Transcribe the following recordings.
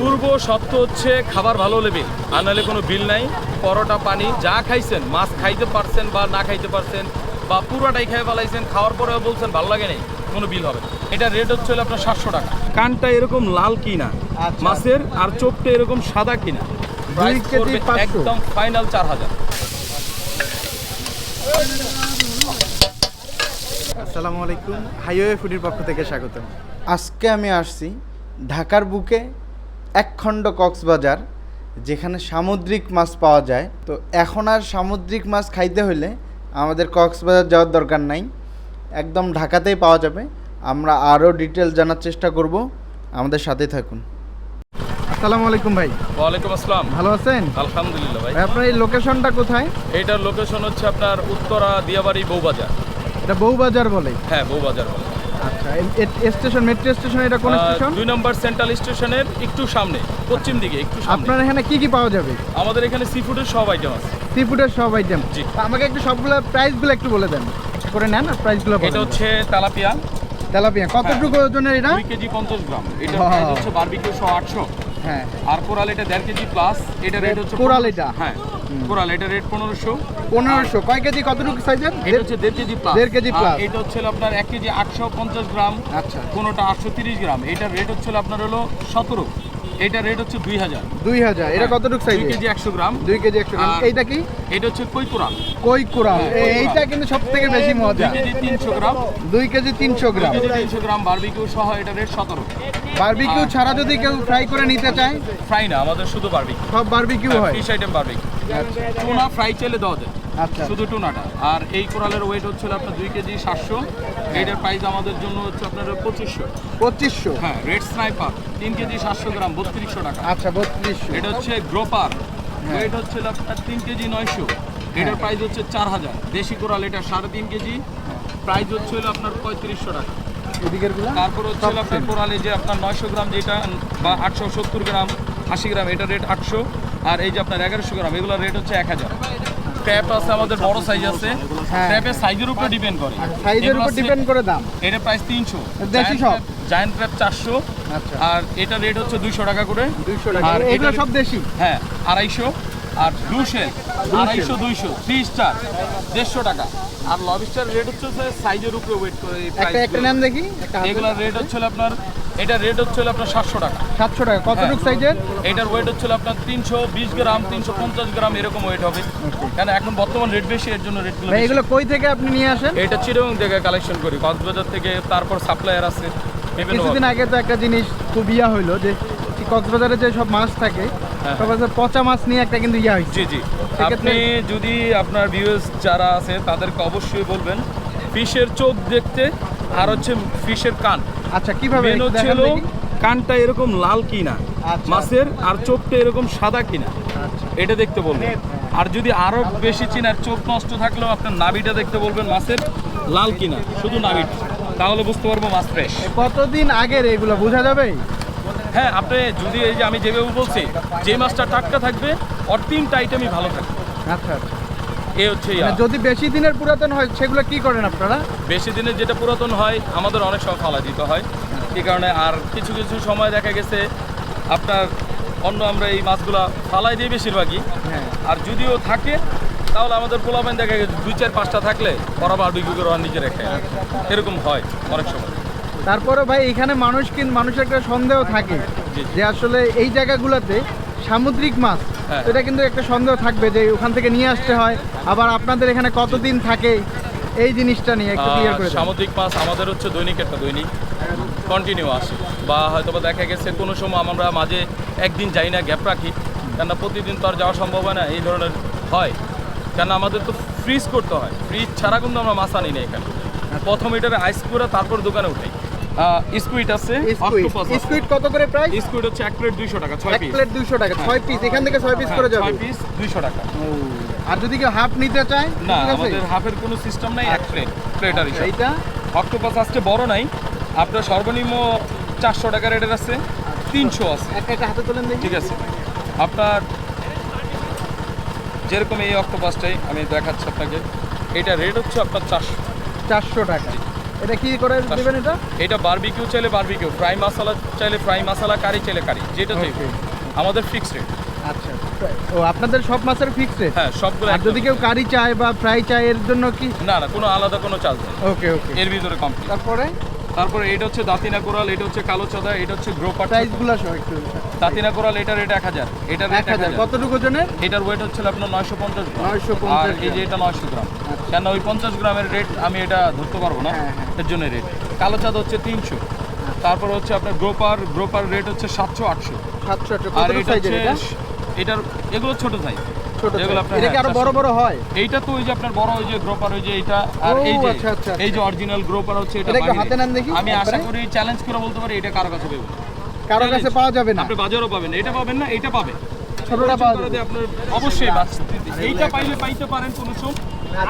পূর্ব সত্য হচ্ছে খাবার ভালো লেবে আর নাহলে কোনো বিল নাই পরোটা পানি যা খাইছেন মাছ খাইতে পারছেন বা না খাইতে পারছেন বা পুরোটাই খেয়ে ফেলাইছেন খাওয়ার পরেও বলছেন ভালো লাগে নাই কোনো বিল হবে না। এটা রেট হচ্ছে হলো আপনার সাতশো টাকা। কানটা এরকম লাল কিনা আচ্ছা। মাছের আর চোখটা এরকম সাদা কিনা দুই Price কেজি পড়বে 500 একদম ফাইনাল চার হাজার। আসসালামু আলাইকুম হাইওয়ে ফুডির পক্ষ থেকে স্বাগতম। আজকে আমি আসছি ঢাকার বুকে একখণ্ড কক্সবাজার যেখানে সামুদ্রিক মাছ পাওয়া যায়। তো এখন আর সামুদ্রিক মাছ খাইতে হলে আমাদের কক্সবাজার যাওয়ার দরকার নাই। একদম ঢাকাতেই পাওয়া যাবে। আমরা আরও ডিটেল জানার চেষ্টা করব। আমাদের সাথে থাকুন। আসসালামু আলাইকুম ভাই। ওয়ালাইকুম আসসালাম। ভালো আছেন? আলহামদুলিল্লাহ ভাই। ভাই আপনার এই লোকেশনটা কোথায়? এইটার লোকেশন হচ্ছে আপনার উত্তরা দিয়াবাড়ি বউবাজার এটা বউবাজার বলে। হ্যাঁ বউবাজার বলে। আচ্ছা স্টেশন মেট্রো স্টেশন এটা কোন স্টেশন? দুই নম্বর সেন্ট্রাল স্টেশনের একটু সামনে পশ্চিম দিকে একটু সামনে। আপনার এখানে কি কি পাওয়া যাবে? আমাদের এখানে সি ফুডের সব আইটেম আছে। সি ফুডের সব আইটেম জি। আমাকে একটু সবগুলো প্রাইসগুলো একটু বলে দেন। করে নেন আর প্রাইসগুলো এটা হচ্ছে তেলাপিয়া। তেলাপিয়া কতটুকু ওজনের এটা? 2 কেজি পঞ্চাশ গ্রাম। এটা প্রাইস হচ্ছে বারবিকিউ শো আটশো। হ্যাঁ। আর কোরাল এটা দেড় কেজি প্লাস এটা রেট হচ্ছে কোরাল এটা? হ্যাঁ। কোরাল এটা রেট পনেরোশো। পনেরোশো। কয় কেজি কতটুকু সাইজের এটা হচ্ছে দেড় কেজি প্লাস দেড় কেজি plus। এটা হচ্ছে আপনার এক কেজি আটশো পঞ্চাশ গ্রাম। আচ্ছা। কোনোটা আটশো তিরিশ গ্রাম। এটার রেট হচ্ছে আপনার হলো সতেরো। এটা রেট হচ্ছে দুই হাজার। দুই হাজার। এটা কতটুকু দুই কেজি একশো গ্রাম। দুই কেজি একশো গ্রাম। এইটা কি? এটা হচ্ছে কই কোরাল। কই কুড়াল হ্যাঁ, এইটা কিন্তু সব থেকে বেশি দুই কেজি তিনশো গ্রাম। দুই কেজি তিনশো দুই গ্রাম। তিনশো গ্রাম বারবিকিউ সহ এটা রেট সতেরো। বারবিকিউ ছাড়া যদি কেউ ফ্রাই করে নিতে চায়? ফ্রাই না আমাদের শুধু বারবিকিউ সব বারবিকিউ হয় fish item barbecue tuna fry চাইলে দেওয়া যায়। আচ্ছা। শুধু টুনাটা। আর এই কোরালের ওয়েট হচ্ছে আপনার দুই কেজি সাতশো। এইটার প্রাইস আমাদের জন্য হচ্ছে আপনার পঁচিশশো। পঁচিশশো? হ্যাঁ রেড স্নাইপার তিন কেজি সাতশো গ্রাম বত্রিশশো টাকা। আচ্ছা বত্রিশশো। এটা হচ্ছে গ্রোপার ওয়েট হচ্ছে আপনার তিন কেজি নয়শো। এটার প্রাইস হচ্ছে চার হাজার। দেশি কোরাল এটা সাড়ে তিন কেজি। প্রাইস হচ্ছে হলো আপনার পঁয়ত্রিশশো টাকা। তারপর হচ্ছে আপনার কোরালে যে আপনার নয়শো গ্রাম যেটা বা আটশো সত্তর গ্রাম আশি গ্রাম এটা রেট আটশো। আর এই যে আপনার এগারোশো গ্রাম এগুলোর রেট হচ্ছে এক হাজার। ট্যাপ আছে আমাদের বড় সাইজ আছে। ট্যাপের সাইজের উপরে ডিপেন্ড করে। সাইজের উপর ডিপেন্ড করে দাম। এটা প্রাইস তিনশো। দেশি সব? জায়ান্ট ট্র্যাপ চারশো। আচ্ছা। আর এটা রেট হচ্ছে দুইশো টাকা করে। দুইশো টাকা। আর এগুলো এটা- সব দেশি? হ্যাঁ আড়াইশো। আর ব্লু শেল আড়াইশো দুইশো থ্রি স্টার দেড়শো টাকা। আর লবিস্টার রেট হচ্ছে সাইজের উপরে ওয়েট করে একটা। নেন দেখি এগুলার রেট হচ্ছে আপনার এটা রেট হচ্ছে আপনার সাতশো টাকা। সাতশো টাকা। কতটুকু হ্যাঁ। সাইজের এটার ওয়েট হচ্ছে আপনার তিনশো বিশ গ্রাম তিনশো পঞ্চাশ গ্রাম এরকম ওয়েট হবে। কেন এখন বর্তমান রেট বেশি এর জন্য রেটগুলো এগুলো কই থেকে আপনি নিয়ে আসেন? এটা চিরং থেকে কালেকশন করি কক্সবাজার থেকে তারপর সাপ্লায়ার আছে কিছুদিন আগে তো একটা জিনিস খুব ইয়া হইল যে কক্সবাজারে যে সব মাছ থাকে হ্যাঁ। পচা মাছ নিয়ে একটা কিন্তু ইয়া হয়েছে। জি জি। আপনি যদি আপনার ভিউয়ার্স যারা আছে তাদেরকে অবশ্যই বলবেন ফিশের চোখ দেখতে আর হচ্ছে ফিশের কান। আচ্ছা কীভাবে? দেখি। কানটা এরকম লাল কিনা আচ্ছা। মাছের আর চোখটা এরকম সাদা কিনা আচ্ছা। এটা দেখতে বলবেন। আর যদি আরও বেশি চিনার চোখ নষ্ট থাকলেও আপনার নাভিটা দেখতে বলবেন মাছের লাল কিনা শুধু নাভিটা। তাহলে বুঝতে পারব মাছ ফ্রেশ কতদিন আগের এগুলো বোঝা যাবে? হ্যাঁ আপনি যদি এই যে আমি যেভাবে বলছি যে মাছটা টাটকা থাকবে ওর তিনটা আইটেমই ভালো থাকবে। আচ্ছা আচ্ছা। এ হচ্ছে। মানে যদি বেশি দিনের পুরাতন হয় সেগুলো কি করেন আপনারা? বেশি দিনের যেটা পুরাতন হয় আমাদের অনেক সময় ফালা দিতে হয়। এই কারণে আর কিছু কিছু সময় দেখা গেছে আপনার অন্য আমরা এই মাছগুলা ফালাই দিই বেশিরভাগই। হ্যাঁ। আর যদিও থাকে তাহলে আমাদের পোলাপান দেখা গেছে দুই চার পাঁচটা থাকলে ওরা বারবিকিউ করে নিজে রেখে এরকম হয় অনেক সময়। তারপরে ভাই এখানে মানুষ কিন্তু মানুষের একটা সন্দেহ থাকে। যে আসলে এই জায়গাগুলোতে সামুদ্রিক মাছ হ্যাঁ। এটা কিন্তু একটা সন্দেহ থাকবে যে ওখান থেকে নিয়ে আসতে হয়। আবার আপনাদের এখানে কতদিন থাকে এই জিনিসটা নিয়ে একটু ক্লিয়ার করে সামুদ্রিক মাছ আমাদের হচ্ছে দৈনিক একটা দৈনিক কন্টিনিউ আসে বা হয়তো বা দেখা গেছে কোনো সময় আমরা মাঝে একদিন যাই না গ্যাপ রাখি কেননা প্রতিদিন তো আর যাওয়া সম্ভব হয় না এই ধরনের হয়। কেন আমাদের তো ফ্রিজ করতে হয়। ফ্রিজ ছাড়া কিন্তু আমরা মাছ আনি না এখানে। প্রথম এটার আইস করে তারপর দোকানে উঠাই। স্কুইড আছে স্কুইড কত করে প্রাইস? স্কুইড হচ্ছে এক প্লেট দুইশো টাকা ছয় এক প্লেট দুশো টাকা ছয় পিস এখান থেকে ছয় পিস করে যাবে। ছয় পিস দুইশো টাকা। আর যদি কেউ হাফ নিতে চায় না আমাদের হাফের কোনো সিস্টেম নাই এক প্লেট প্লেটার হিসাবে। এইটা? অক্টোপাস আজকে বড় নাই আপনার সর্বনিম্ন চারশো টাকা রেটের আছে তিনশো আছে। একটা একটা হাতে তোলেন দেখি। ঠিক আছে। আপনার যেরকম এই অক্টোপাসটাই আমি দেখাচ্ছি আপনাকে এটা রেট হচ্ছে আপনার চারশো। চারশো টাকা। এটা কি করে দিবেন এটা? এটা বারবিকিউ চাইলে বারবিকিউ ফ্রাই মশলা চাইলে ফ্রাই মশলা কারি চাইলে কারি যেটা চাই। আমাদের ফিক্সড রেট আচ্ছা ও আপনাদের সব মাছের ফিক্স রেট হ্যাঁ সবগুলো আর যদি কেউ কারি চায় বা ফ্রাই চায় এর জন্য কি? না না কোনো আলাদা কোনো চার্জ নেই। ওকে ওকে এর ভিতরে কমপ্লিট তারপরে? তারপরে এটা হচ্ছে দাতিনা কোরাল এটা হচ্ছে কালো চাঁদা এটা হচ্ছে গ্রোপার প্রাইসগুলো সহ একটু। দাতিনা কোরাল এটার রেট এক হাজার। এটার রেট এক হাজার। হাজার। কতটুকু ওজনের? এটার ওয়েট হচ্ছে আপনার নয়শো পঞ্চাশ গ্রাম। 950 আর এই যে এটা নয়শো গ্রাম। আচ্ছা। কেন ওই পঞ্চাশ গ্রামের রেট আমি এটা ধরতে পারব না। হ্যাঁ, হ্যাঁ। এর জন্য রেট কালো চাঁদ হচ্ছে তিনশো। তারপর হচ্ছে আপনার গ্রোপার গ্রোপার রেট হচ্ছে সাতশো আটশো। সাতশো আটশো। আর কতটুকু এটা হচ্ছে এটা? এটার এগুলো ছোট সাইজ ছোট যেগুলো size। আপনার এটা কি হ্যাঁ, আরও বড় বড় হয়? এইটা তো ওই যে আপনার বড় ওই যে গ্রোপার ওই যে এটা আর এই যে এই যে অরিজিনাল গ্রোপার হচ্ছে এটা এটা একটু বাহিরে। হাতে নেন দেখি, আমি আশা করি চ্যালেঞ্জ করে বলতে পারি এটা কারও কাছে পাবেন কারও কাছে পাওয়া যাবে না। আপনি বাজারও পাবেন এটা পাবেন না এটা পাবেন ছোটটা পাওয়া যাবে। আপনার অবশ্যই এইটা পাইলে পাইতে পারেন কোনো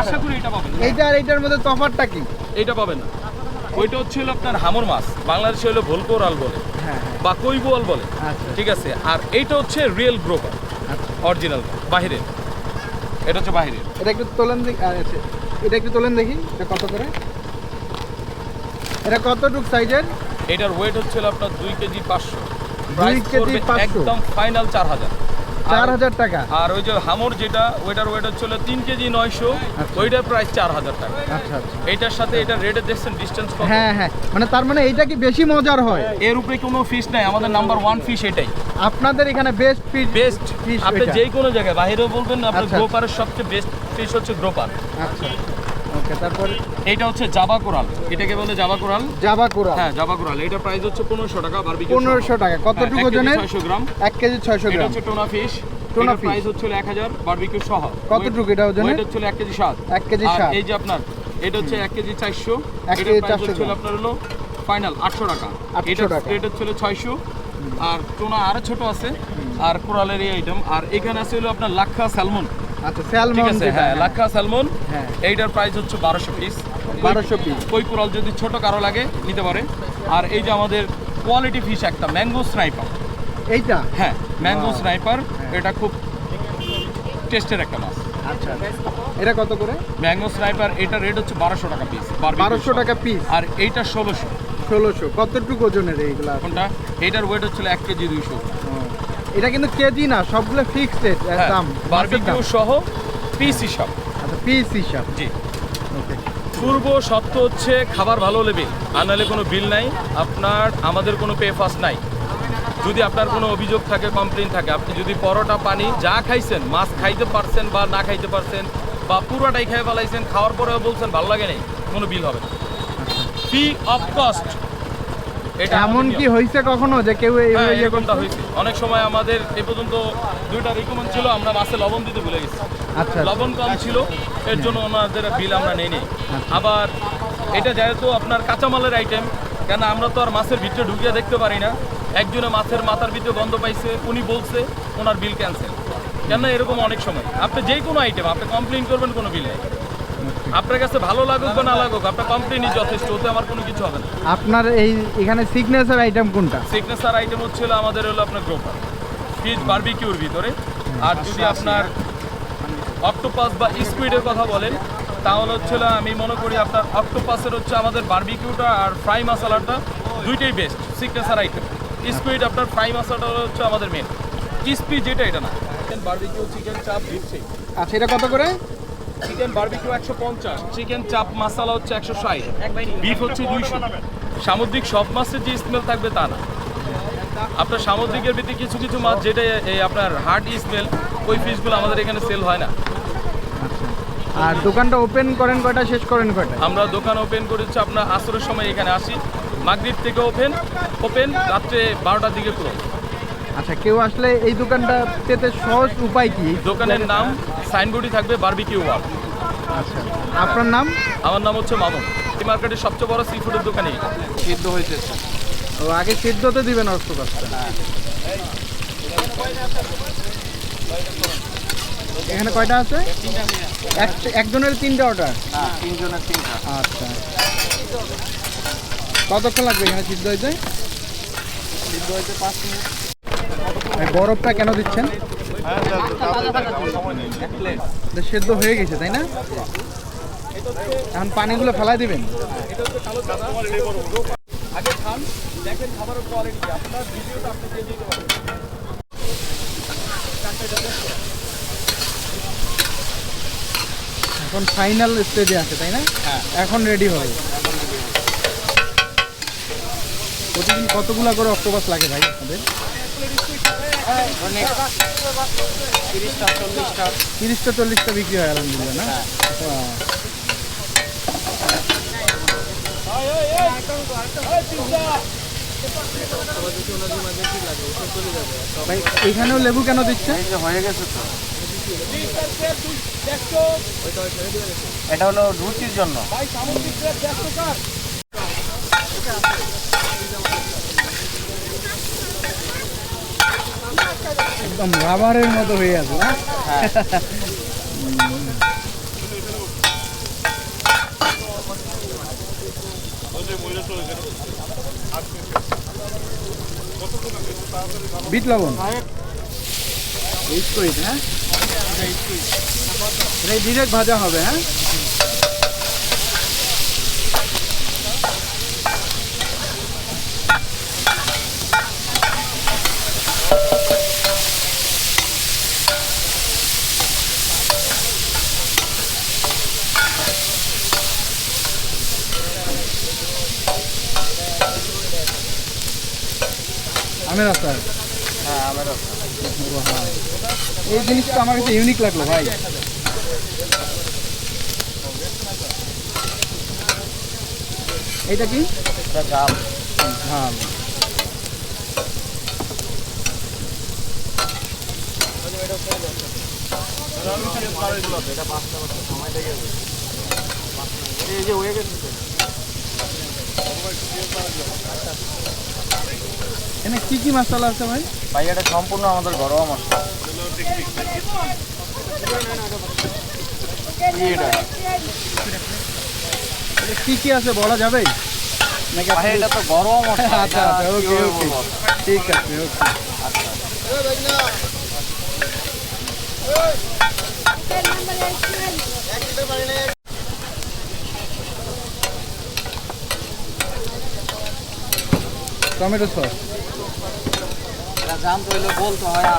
আশা করি এটা পাবেন। এইটা আর এইটার মধ্যে তফাৎটা কি? পাবেন না। ওইটা হচ্ছে হলো আপনার হামর মাছ বাংলাদেশে হলো ভোলকোরাল বলে হ্যাঁ বা কৈবোয়াল বলে। আচ্ছা। ঠিক আছে আর এইটা হচ্ছে রিয়েল গ্রোপার অরিজিনাল বাহিরে। এটা হচ্ছে বাহিরে। এটা একটু তোলেন দেখি আচ্ছা, এটা একটু তোলেন দেখি এটা কত করে? এটা কতটুক সাইজের? এটার ওয়েট হচ্ছে আপনার দুই কেজি পাঁচশো। দুই কেজি? একদম ফাইনাল চার হাজার। চার হাজার টাকা। আর ওই যে হামর যেটা ওইটার ওয়েট হচ্ছে হলো তিন কেজি নয়শো আচ্ছা। ওইটার প্রাইস চার হাজার টাকা। আচ্ছা আচ্ছা। এইটার সাথে এটা রেটে দেখছেন ডিস্টেন্স কত? হ্যাঁ হ্যাঁ। মানে তার মানে এইটা কি বেশি মজার হয়? এর উপরে কোনো ফিশ নাই আমাদের নাম্বার ওয়ান ফিশ এটাই। আপনাদের এখানে বেস্ট ফিশ বেস্ট ফিশ আপনি। যে কোনো জায়গায় বাইরেও বলবেন আপনার আচ্ছা। গ্রোপারের সবচেয়ে বেস্ট ফিশ হচ্ছে গ্রোপার আচ্ছা। ওকে তারপর এটা হচ্ছে জাবা কোরাল। এটাকে বলে জাবা কোরাল? জাবা কোরা হ্যাঁ জাবা কোরাল। এটা প্রাইস হচ্ছে টাকা বারবিকিউ টাকা। কতটুকু ওজনের? ছয়শো গ্রাম। এক কেজি এটা হচ্ছে টোনা ফিশ। প্রাইস হচ্ছে এক হাজার বারবিকিউ সহ। কতটুকু এটা ওজনের? হচ্ছে কেজি সাত। এক কেজি আর এই যে আপনার এটা হচ্ছে কেজি কেজি প্রাইস 400 হচ্ছে আপনার হলো ফাইনাল আটশো টাকা। 800 এটা টাকা। এটা আর টোনা আরও ছোট আছে। আর কোরালের এই আইটেম আর এখানে আছে হলো আপনার লাক্ষা স্যালমন। আচ্ছা ঠিক স্যালমন আছে হ্যাঁ লাক্ষা স্যালমন হ্যাঁ। এইটার প্রাইস হচ্ছে বারোশো পিস 1200 piece। কই কোরাল যদি ছোট কারও লাগে নিতে পারে। আর এই যে আমাদের কোয়ালিটি ফিশ একটা ম্যাঙ্গো স্নাইপার এইটা? হ্যাঁ ম্যাঙ্গো স্নাইপার হ্যাঁ। এটা খুব টেস্টের একটা মাছ। আচ্ছা এটা কত করে? ম্যাঙ্গো স্নাইপার এটা রেট হচ্ছে বারোশো টাকা পিস বারোশো টাকা পিস আর এইটা ষোলোশো। ষোলোশো। কতটুকু ওজনের এইগুলা কোনটা? এইটার ওয়েট হচ্ছিল এক কেজি দুইশো। এটা কিন্তু কেজি না সবগুলো ফিক্সড রেট হ্যাঁ, দাম বারবিকিউ সহ পিস হিসাব আচ্ছা পিস হিসাব জি। ওকে পূর্ব সত্য হচ্ছে খাবার ভালো লেবে আর নাহলে কোনো বিল নাই আপনার আমাদের কোনো পে ফাস্ট নাই। যদি আপনার কোনো অভিযোগ থাকে কমপ্লেন থাকে আপনি যদি পরোটা পানি যা খাইছেন মাছ খাইতে পারছেন বা না খাইতে পারছেন বা পুরোটাই খেয়ে ফেলাইছেন খাওয়ার পরেও বলছেন ভালো লাগে নাই কোনো বিল হবে না। ফি অফ কস্ট এমন কি। হয়েছে কখনো যে কেউ এই হ্যাঁ ইয়ে এরকমটা হয়েছে। অনেক সময় আমাদের এ পর্যন্ত দুইটা রিকমেন্ড ছিল আমরা মাছে লবণ দিতে ভুলে গেছি। আচ্ছা লবণ কম ছিল এর জন্য ওনাদের বিল আমরা নেই নি আচ্ছা। আবার এটা যেহেতু আপনার কাঁচামালের আইটেম কেন আমরা তো আর মাছের ভিতরে ঢুকিয়ে দেখতে পারি না। একজনে মাছের মাথার ভিতরে গন্ধ পাইছে উনি বলছে ওনার বিল ক্যান্সেল কেন এরকম অনেক সময়। আপনি যে কোনো আইটেম আপনি কমপ্লেন করবেন কোনো বিল নেই আপনার কাছে ভালো লাগুক বা না লাগুক আপনার কমপ্লেনই যথেষ্ট ওতে আমার কোনো কিছু হবে না। আপনার এই এখানে সিগনেচার আইটেম কোনটা? সিগনেচার আইটেম হচ্ছে হলো আমাদের হলো আপনার গ্রোপার ফিশ বারবিকিউর ভিতরে। আর যদি আপনার অক্টোপাস বা স্কুইডের কথা বলেন তাহলে হচ্ছে আমি মনে করি আপনার অক্টোপাসের হচ্ছে আমাদের বারবিকিউটা আর ফ্রাই মশলাটা দুইটাই বেস্ট সিগনেচার আইটেম স্কুইড আপনার ফ্রাই মশলাটা হচ্ছে আমাদের মেন কিসপি যেটা এটা না। চিকেন বারবিকিউ চিকেন চাপ দিচ্ছে। আচ্ছা এটা কত করে? চিকেন বারবিকিউ একশো পঞ্চাশ। চিকেন চাপ মশলা হচ্ছে একশো ষাট। বিফ হচ্ছে দুইশো। সামুদ্রিক সব মাছের যে স্মেল থাকবে তা না। আপনার সামুদ্রিকের ভিতরে কিছু কিছু মাছ যেটা এই আপনার হার্ড স্মেল ওই ফিশগুলো আমাদের এখানে সেল হয় না। আর দোকানটা ওপেন করেন কয়টা শেষ করেন কয়টা আমরা দোকান ওপেন করেছি আপনার আসরের সময় এখানে আসি। মাগরিব থেকে ওপেন ওপেন রাত্রে বারোটার দিকে ক্লোজ আচ্ছা কেউ আসলে এই দোকানটা পেতে সহজ উপায় কি? দোকানের নাম সাইনবোর্ডই থাকবে বারবিকিউ ওয়াল আচ্ছা আপনার নাম? আমার নাম হচ্ছে মামুন। এই মার্কেটের সবচেয়ে বড় সি ফুডের দোকানই। সিদ্ধ হয়েছে। ও আগে সিদ্ধতে দিবেন অক্টোপাসটা এখানে কয়টা আছে? এক- একজনের তিনটা অর্ডার তিনজনের তিনটা। আচ্ছা। কতক্ষণ লাগবে এখানে সিদ্ধ হইতে? সিদ্ধ হয়েছে পাঁচ মিনিট। বরফটা কেন দিচ্ছেন? সেদ্ধ হয়ে গেছে, তাই না? এখন পানিগুলো ফেলাই দিবেন। এখন ফাইনাল স্টেজে আছে, তাই না। এখন রেডি হবে। প্রতিদিন কতগুলা করে অক্টোপাস লাগে ভাই আমাদের তিরিশটা চল্লিশটা বিক্রি হয়, আলহামদুলিল্লাহ, না? ভাই এখানেও লেবু কেন দিচ্ছে? হয়ে গেছে তো। এটা হলো রুচির জন্য। একদম রাবারের মতো হয়ে আছে বিট লবণ? হ্যাঁ? এটা ডিরেক্ট ভাজা হবে হ্যাঁ আমের আচার হ্যাঁ আমার এই আমার ইউনিক লাগল ভাই। এটা কি? জাল ঝাল এই যে হয়ে গেছে এখানে কি কি মশলা আছে ভাই? ভাই এটা সম্পূর্ণ আমাদের ঘরোয়া মশলা। কি কি আছে বলা যাবে এটা তো ঘরোয়া আচ্ছা আচ্ছা ওকে ওকে। ঠিক আছে ওকে। Tomato sauce. জানতে হইলে বলতে হয় এটা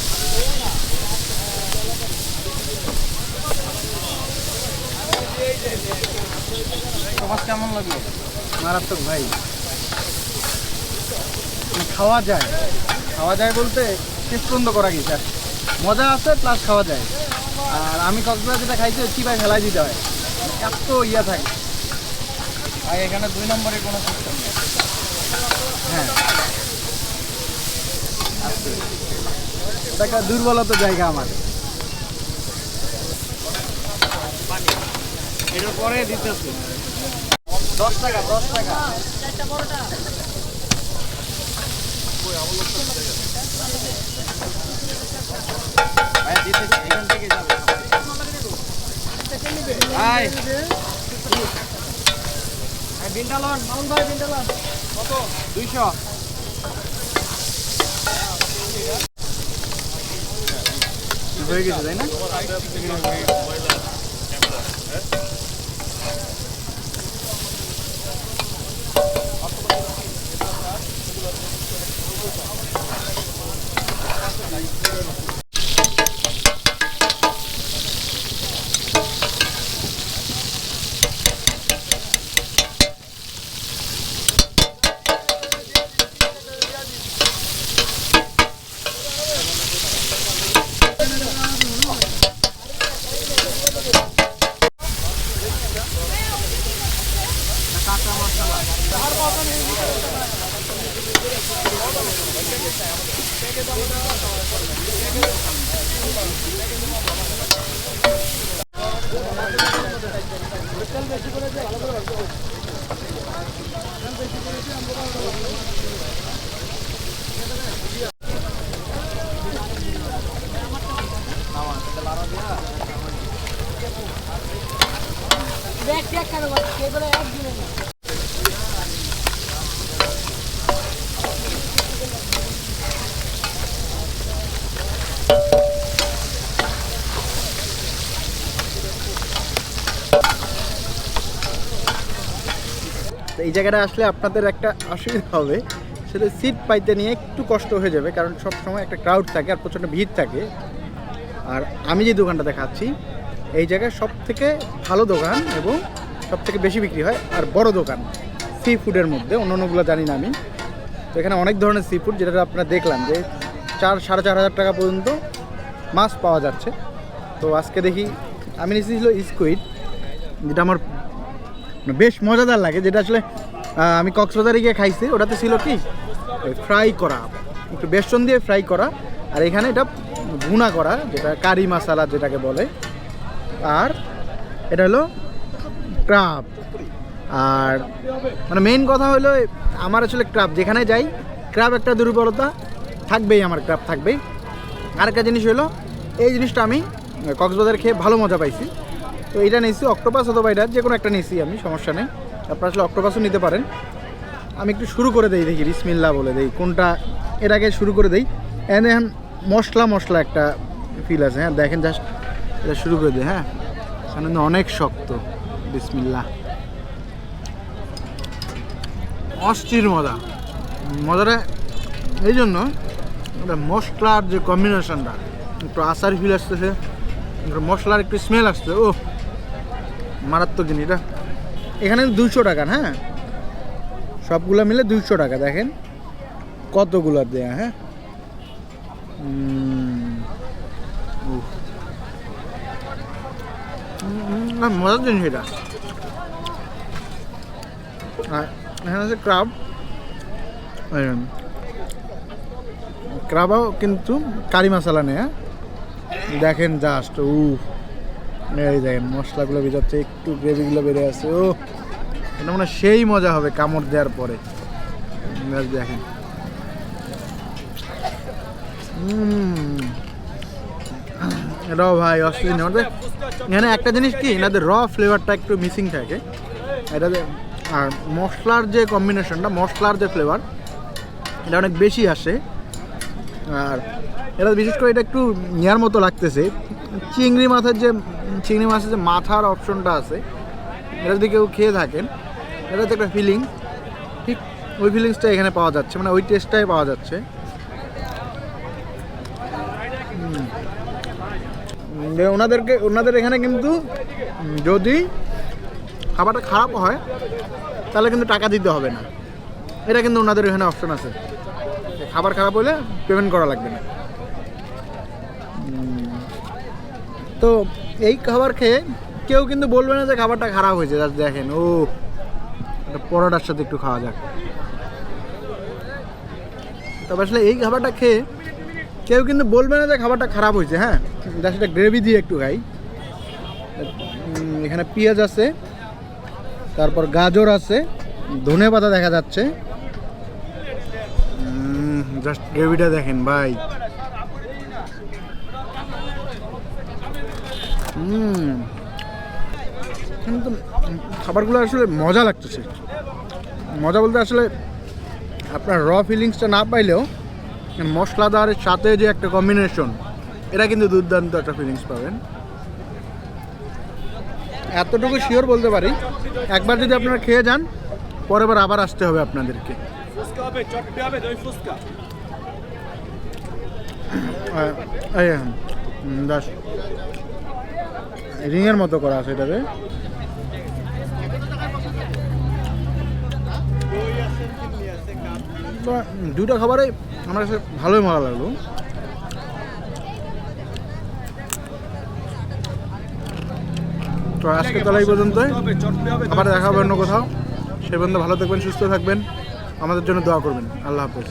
কেমন লাগল? মারাত্মক ভাই। খাওয়া যায়। খাওয়া যায় বলতে শেষ পর্যন্ত করা গেছে। মজা আছে প্লাস খাওয়া যায়। আর আমি কক্সবাজার যেটা খাইছি কি ভাই ফেলাই দিতে হয়। এত ইয়া থাকে। ভাই এখানে দুই নম্বরে কোনো সিস্টেম নেই। হ্যাঁ। একটা দুর্বলতা জায়গা আমার। এটার পরে দিতেছে। দশ টাকা দশ টাকা। এখান কত? দুইশো। হয়ে গেছে তাই না? এই জায়গাটা আসলে আপনাদের একটা অসুবিধা হবে। সেটা সিট পাইতে নিয়ে একটু কষ্ট হয়ে যাবে, কারণ সব সময় একটা ক্রাউড থাকে আর প্রচণ্ড ভিড় থাকে। আর আমি যে দোকানটা দেখাচ্ছি, এই জায়গায় সব থেকে ভালো দোকান এবং সব থেকে বেশি বিক্রি হয় আর বড় দোকান সি ফুডের মধ্যে। অন্য অন্যগুলো জানি না আমি। তো এখানে অনেক ধরনের সি ফুড যেটা আপনারা দেখলাম যে চার, সাড়ে চার হাজার টাকা পর্যন্ত মাছ পাওয়া যাচ্ছে। তো আজকে দেখি, আমি নিয়েছিল স্কুইড যেটা আমার বেশ মজাদার লাগে, যেটা আসলে আমি কক্সবাজারে গিয়ে খাইছি, ওটাতে ছিল কি? ফ্রাই করা, একটু বেসন দিয়ে ফ্রাই করা, আর এখানে এটা ভুনা করা, যেটা কারি মশালা যেটাকে বলে। আর এটা হলো ক্রাব। আর মানে মেইন কথা হলো, আমার আসলে ক্রাব, যেখানে যাই, ক্রাব একটা দুর্বলতা, থাকবেই, আমার ক্রাব থাকবেই। আরেকটা জিনিস হলো, এই জিনিসটা আমি কক্সবাজার খেয়ে ভালো মজা পাইছি। তো এটা নিয়েছি অক্টোপাস অথবা এটা যে কোনো একটা নিয়েছি আমি, সমস্যা নেই। আপনারা আসলে অক্টোপাসও নিতে পারেন। আমি একটু শুরু করে দেই, দেখি বিসমিল্লা বলে দেই, কোনটা এর আগে শুরু করে দেই। এনে এখন মশলা মশলা একটা ফিল আছে হ্যাঁ দেখেন জাস্ট এটা শুরু করে দিই হ্যাঁ। এখানে অনেক শক্ত বিসমিল্লা অস্থির মজা। মজাটা এই জন্য মশলার যে কম্বিনেশনটা একটু আচার ফিল আসতেছে, মশলার একটু স্মেল আসছে ও মারাত্মক জিনিস। এটা এখানে দুইশো টাকা হ্যাঁ? সবগুলো মিলে দুইশো টাকা, দেখেন। কতগুলো দেয়া হ্যাঁ? মজার জিনিস এটা। আর এখানে আছে ক্রাব। ক্রাবাও কিন্তু কারি মশলা নেই হ্যাঁ? দেখেন জাস্ট উ এই দেখেন মশলাগুলো বেরোচ্ছে একটু গ্রেভিগুলো বেড়ে আছে, ও। এটা মানে সেই মজা হবে কামড় দেওয়ার পরে। দেখেন। এটাও ভাই নেই আমাদের এখানে একটা জিনিস কি, এনাদের র ফ্লেভারটা একটু মিসিং থাকে। এটাতে আর মশলার যে কম্বিনেশনটা মশলার যে ফ্লেভার এটা অনেক বেশি আসে। আর এটা বিশেষ করে এটা একটু নেয়ার মতো লাগতেছে। চিংড়ি মাছের যে চিংড়ি মাছের যে মাথার অপশনটা আছে এটা যদি কেউ খেয়ে থাকেন, এটাতে একটা ফিলিং ঠিক ওই ফিলিংসটা এখানে পাওয়া যাচ্ছে মানে ওই টেস্টটাই পাওয়া যাচ্ছে। ওনাদেরকে ওনাদের এখানে কিন্তু যদি খাবারটা খারাপ হয়, তাহলে কিন্তু টাকা দিতে হবে না। এটা কিন্তু ওনাদের এখানে অপশন আছে। খাবার খারাপ হলে পেমেন্ট করা লাগবে না। তো এই খাবার খেয়ে কেউ কিন্তু বলবে না যে খাবারটা খারাপ হয়েছে জাস্ট দেখেন, ও পরোটার সাথে একটু খাওয়া যাক। তবে আসলে এই খাবারটা খেয়ে কেউ কিন্তু বলবে না যে খাবারটা খারাপ হয়েছে হ্যাঁ? জাস্ট এটা গ্রেভি দিয়ে একটু খাই। এখানে পেঁয়াজ আছে, তারপর গাজর আছে, ধনে পাতা দেখা যাচ্ছে। জাস্ট গ্রেভিটা দেখেন, ভাই। হুম। কিন্তু খাবারগুলো আসলে মজা লাগতেছে। মজা বলতে আসলে আপনার র ফিলিংসটা না পাইলেও মশলাদারের সাথে যে একটা কম্বিনেশন এটা কিন্তু দুর্দান্ত একটা ফিলিংস পাবেন। এতটুকু শিওর বলতে পারি একবার যদি আপনারা খেয়ে যান পরের বার আবার আসতে হবে আপনাদেরকে। দাস। রিংয়ের মতো করা আছে এটাতে। দুটো খাবারে আমার কাছে ভালোই মজা লাগল। তো আজকে তাহলে এই পর্যন্তই। আবার দেখা হবে অন্য কোথাও। সে পর্যন্ত ভালো থাকবেন, সুস্থ থাকবেন। আমাদের জন্য দোয়া করবেন। আল্লাহ হাফেজ।